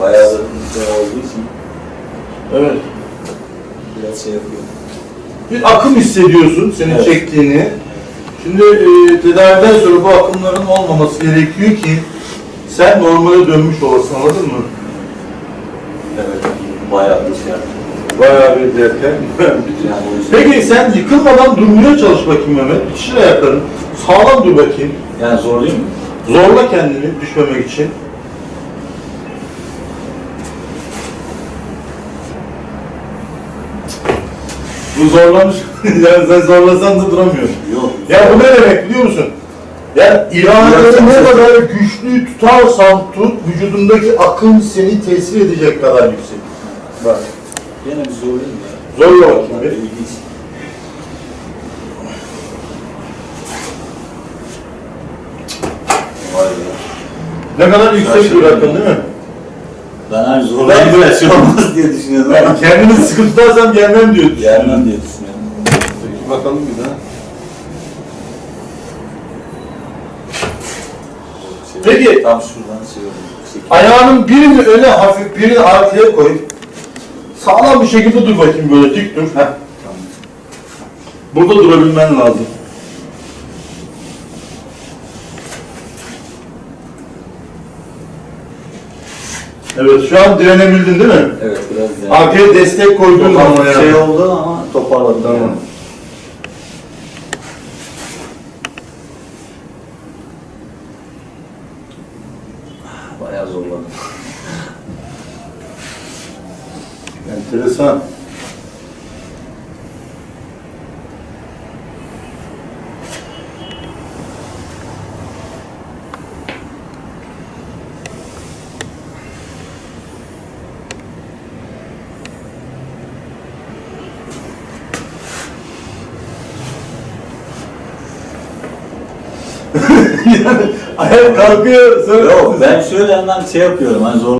Bayağı da miktar olduğu için Evet. biraz şey yapıyor. Bir akım hissediyorsun senin Evet. çektiğini. Şimdi e, tedaviden sonra bu akımların olmaması gerekiyor ki sen normale dönmüş olasın anladın mı? Evet. Bayağı bir şey yaptı. Bayağı bir derken. Yani o yüzden. Peki sen yıkılmadan durmaya çalış bakayım Mehmet. Bitişir ayakların. Sağlam dur bakayım. Yani zor değil mi? Zorla kendini düşmemek için. Bu zorlamış. yani sen zorlasan da duramıyorsun. Yok. Ya bu ne demek biliyor musun? Ya iradeleri ne kadar güçlü tutarsan tut, vücudundaki akım seni tesir edecek kadar yüksek. Bak. Yine bir zor değil mi ya? Zorla bakayım bir. ilginç. Vay be. Ne kadar yüksek bir rakım değil mi? Ben hani zorlayınca böyle şey olmaz diye düşünüyordum Ben kendimi sıkıntıdarsam gelmem diyor. Gelmem diye düşünüyorum. Peki bakalım bir daha. Peki. Tam şuradan şey oldu. Ayağının birini öne hafif, birini arkaya koy. Sağlam bir şekilde dur bakayım böyle dik dur. Heh. Tamam. Burada durabilmen lazım. Evet, şu an direnebildin değil mi? Evet biraz yani. Arkaya destek Ufak bir yani. şey oldu ama toparladım. Tamam. yani. Bayağı zorladım. Enteresan. yani ayak kalkıyor sonra Yok ben şöyle yandan şey yapıyorum hani zor